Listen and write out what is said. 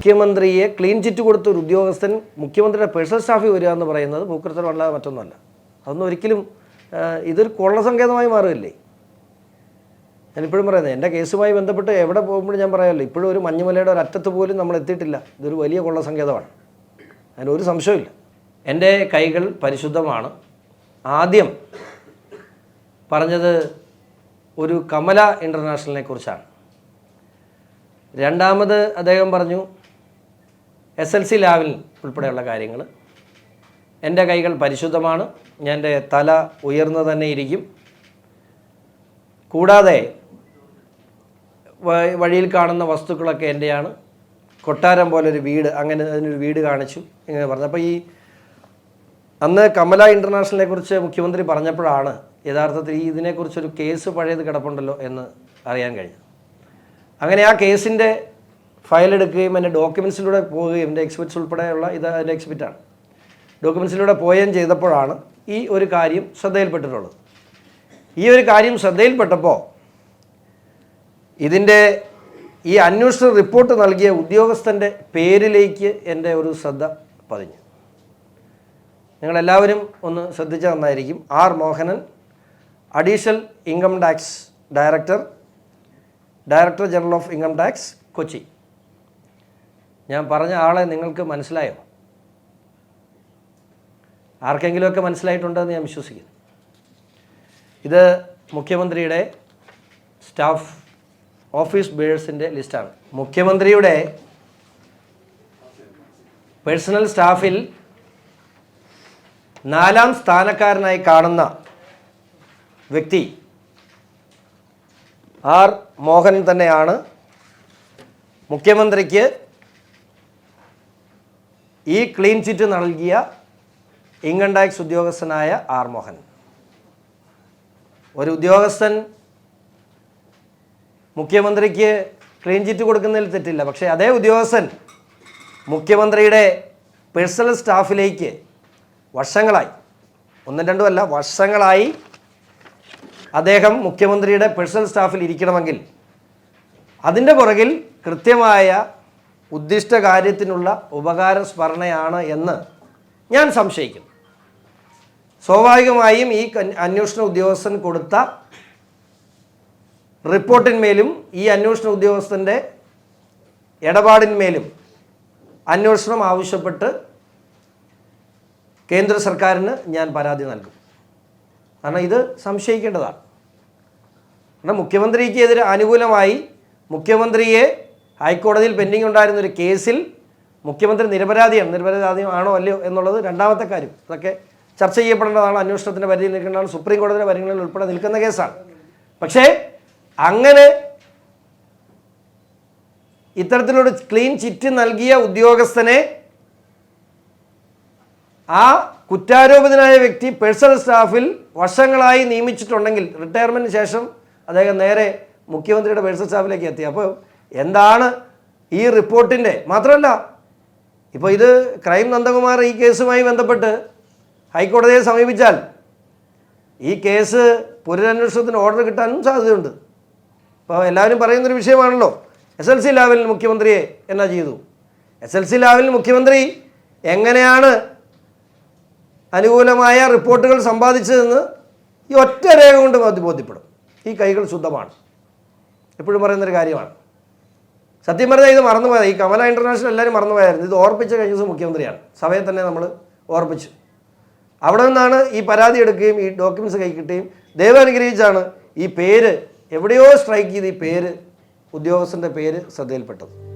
മുഖ്യമന്ത്രിയെ clean chit കൊടുത്ത ഒരു ഉദ്യോഗസ്ഥൻ മുഖ്യമന്ത്രിയുടെ പേഴ്സണൽ സ്റ്റാഫിൽ വരിക എന്ന് പറയുന്നത് പൂക്കൃത്തരമല്ലാതെ മറ്റൊന്നുമല്ല. അതൊന്നും ഒരിക്കലും ഇതൊരു കൊള്ളസങ്കേതമായി മാറുകയല്ലേ? ഞാനിപ്പോഴും പറയുന്നത് എന്റെ കേസുമായി ബന്ധപ്പെട്ട് എവിടെ പോകുമ്പോഴും ഞാൻ പറയാമല്ലോ ഇപ്പോഴും ഒരു മഞ്ഞുമലയുടെ ഒരു അറ്റത്ത് പോലും നമ്മൾ എത്തിയിട്ടില്ല. ഇതൊരു വലിയ കൊള്ളസങ്കേതമാണ്. അതിനൊരു സംശയമില്ല എന്റെ കൈകൾ പരിശുദ്ധമാണ്. ആദ്യം പറഞ്ഞത് ഒരു കമല ഇന്റർനാഷണലിനെ കുറിച്ചാണ്. രണ്ടാമത് അദ്ദേഹം പറഞ്ഞു എസ് എൽ സി ലാവിൽ ഉൾപ്പെടെയുള്ള കാര്യങ്ങൾ. എന്റെ കൈകൾ പരിശുദ്ധമാണ്. ഞാൻ എന്റെ തല ഉയർന്നു തന്നെ ഇരിക്കും. കൂടാതെ വഴിയിൽ കാണുന്ന വസ്തുക്കളൊക്കെ എന്റെയാണ് കൊട്ടാരം പോലെ ഒരു വീട് അങ്ങനെ അതിനൊരു വീട് കാണിച്ചു ഇങ്ങനെ പറഞ്ഞു. അപ്പോൾ ഈ അന്ന് കമല ഇന്റർനാഷണലിനെ കുറിച്ച് മുഖ്യമന്ത്രി പറഞ്ഞപ്പോഴാണ് യഥാർത്ഥത്തിൽ ഈ ഇതിനെക്കുറിച്ചൊരു കേസ് പഴയത് കിടപ്പുണ്ടല്ലോ എന്ന് അറിയാൻ കഴിഞ്ഞത്. അങ്ങനെ ആ കേസിന്റെ ഫയൽ എടുക്കുകയും എന്റെ ഡോക്യുമെൻസിലൂടെ പോവുകയും എന്റെ എക്സിബിറ്റ്സ് ഉൾപ്പെടെയുള്ള ഇത് അതിന്റെ എക്സിബിറ്റാണ് ഡോക്യുമെൻസിലൂടെ പോവുകയും ചെയ്തപ്പോഴാണ് ഈ ഒരു കാര്യം ശ്രദ്ധയിൽപ്പെട്ടിട്ടുള്ളത്. ഈ ഒരു കാര്യം ശ്രദ്ധയിൽപ്പെട്ടപ്പോൾ ഇതിന്റെ ഈ അന്വേഷണ റിപ്പോർട്ട് നൽകിയ ഉദ്യോഗസ്ഥന്റെ പേരിലേക്ക് എന്റെ ഒരു ശ്രദ്ധ പതിഞ്ഞു. നിങ്ങളെല്ലാവരും ഒന്ന് ശ്രദ്ധിച്ച നന്നായിരിക്കും. R Mohanan additional income tax director director general of income tax Kochi. ഞാൻ പറഞ്ഞ ആളെ നിങ്ങൾക്ക് മനസ്സിലായോ? ആർക്കെങ്കിലുമൊക്കെ മനസ്സിലായിട്ടുണ്ടെന്ന് ഞാൻ വിശ്വസിക്കുന്നു. ഇത് മുഖ്യമന്ത്രിയുടെ സ്റ്റാഫ് ഓഫീസ് ബേഴ്സിന്റെ ലിസ്റ്റാണ്. മുഖ്യമന്ത്രിയുടെ പേഴ്സണൽ സ്റ്റാഫിൽ നാലാം സ്ഥാനക്കാരനായി കാണുന്ന വ്യക്തി ആർ മോഹൻ തന്നെയാണ് മുഖ്യമന്ത്രിക്ക് ഈ ക്ലീൻ ചിറ്റ് നൽകിയ ഇൻകം ടാക്സ് ഉദ്യോഗസ്ഥനായ ആർ മോഹൻ. ഒരു ഉദ്യോഗസ്ഥൻ മുഖ്യമന്ത്രിക്ക് ക്ലീൻ ചിറ്റ് കൊടുക്കുന്നതിൽ തെറ്റില്ല. പക്ഷേ അതേ ഉദ്യോഗസ്ഥൻ മുഖ്യമന്ത്രിയുടെ പേഴ്സണൽ സ്റ്റാഫിലേക്ക് വർഷങ്ങളായി ഒന്നും രണ്ടുമല്ല വർഷങ്ങളായി അദ്ദേഹം മുഖ്യമന്ത്രിയുടെ പേഴ്സണൽ സ്റ്റാഫിൽ ഇരിക്കണമെങ്കിൽ അതിന്റെ പുറകിൽ കൃത്യമായ ഉദ്ദിഷ്ട കാര്യത്തിനുള്ള ഉപകാര സ്മരണയാണ് എന്ന് ഞാൻ സംശയിക്കുന്നു. സ്വാഭാവികമായും ഈ അന്വേഷണ ഉദ്യോഗസ്ഥൻ കൊടുത്ത റിപ്പോർട്ടിന്മേലും ഈ അന്വേഷണ ഉദ്യോഗസ്ഥന്റെ ഇടപാടിന്മേലും അന്വേഷണം ആവശ്യപ്പെട്ട് കേന്ദ്ര സർക്കാരിന് ഞാൻ പരാതി നൽകും. കാരണം ഇത് സംശയിക്കേണ്ടതാണ്. കാരണം മുഖ്യമന്ത്രിക്ക് എതിരെ അനുകൂലമായി മുഖ്യമന്ത്രിയെ ഹൈക്കോടതിയിൽ പെൻഡിങ് ഉണ്ടായിരുന്ന ഒരു കേസിൽ മുഖ്യമന്ത്രി നിരപരാധിയാണ്. നിരപരാധിയാണോ അല്ലയോ എന്നുള്ളത് രണ്ടാമത്തെ കാര്യം. അതൊക്കെ ചർച്ച ചെയ്യപ്പെടേണ്ടതാണ് അന്വേഷണത്തിന്റെ പരിധിയിൽ നിൽക്കേണ്ടതാണ് സുപ്രീം കോടതിയുടെ പരിഗണനയിൽ ഉൾപ്പെടെ നിൽക്കുന്ന കേസാണ്. പക്ഷേ അങ്ങനെ ഇത്തരത്തിലൊരു ക്ലീൻ ചിറ്റ് നൽകിയ ഉദ്യോഗസ്ഥനെ ആ കുറ്റാരോപിതനായ വ്യക്തി പേഴ്സണൽ സ്റ്റാഫിൽ വർഷങ്ങളായി നിയമിച്ചിട്ടുണ്ടെങ്കിൽ റിട്ടയർമെന്റിന് ശേഷം അദ്ദേഹം നേരെ മുഖ്യമന്ത്രിയുടെ പേഴ്സണൽ സ്റ്റാഫിലേക്ക് എത്തി. അപ്പോൾ എന്താണ് ഈ റിപ്പോർട്ടിന്റെ? മാത്രമല്ല ഇപ്പോൾ ഇത് ക്രൈം നന്ദകുമാർ ഈ കേസുമായി ബന്ധപ്പെട്ട് ഹൈക്കോടതിയെ സമീപിച്ചാൽ ഈ കേസ് പുനരന്വേഷണത്തിന് ഓർഡർ കിട്ടാനും സാധ്യതയുണ്ട്. അപ്പോൾ എല്ലാവരും പറയുന്നൊരു വിഷയമാണല്ലോ എസ് എൽ സി ലാവലിൽ മുഖ്യമന്ത്രിയെ എന്നാ ചെയ്തു? എസ് എൽ സി ലാവലിൽ മുഖ്യമന്ത്രി എങ്ങനെയാണ് അനുകൂലമായ റിപ്പോർട്ടുകൾ സമ്പാദിച്ചതെന്ന് ഈ ഒറ്റ രേഖ കൊണ്ട് ബോധ്യപ്പെടും. ഈ കൈകൾ ശുദ്ധമാണ്. എപ്പോഴും പറയുന്നൊരു കാര്യമാണ്. സത്യം പറഞ്ഞാൽ ഇത് മറന്നുപോയത്. ഈ കമല ഇന്റർനാഷണൽ എല്ലാവരും മറന്നുപോയായിരുന്നു ഇത് ഓർപ്പിച്ച കഴിഞ്ഞ ദിവസം മുഖ്യമന്ത്രിയാണ്. സഭയെ തന്നെ നമ്മൾ ഓർപ്പിച്ചു. അവിടെ നിന്നാണ് ഈ പരാതി എടുക്കുകയും ഈ ഡോക്യുമെന്റ്സ് കൈ കിട്ടുകയും ദൈവം അനുഗ്രഹിച്ചാണ് ഈ പേര് എവിടെയോ സ്ട്രൈക്ക് ചെയ്ത് ഈ പേര് ഉദ്യോഗസ്ഥന്റെ പേര് ശ്രദ്ധയിൽപ്പെട്ടത്.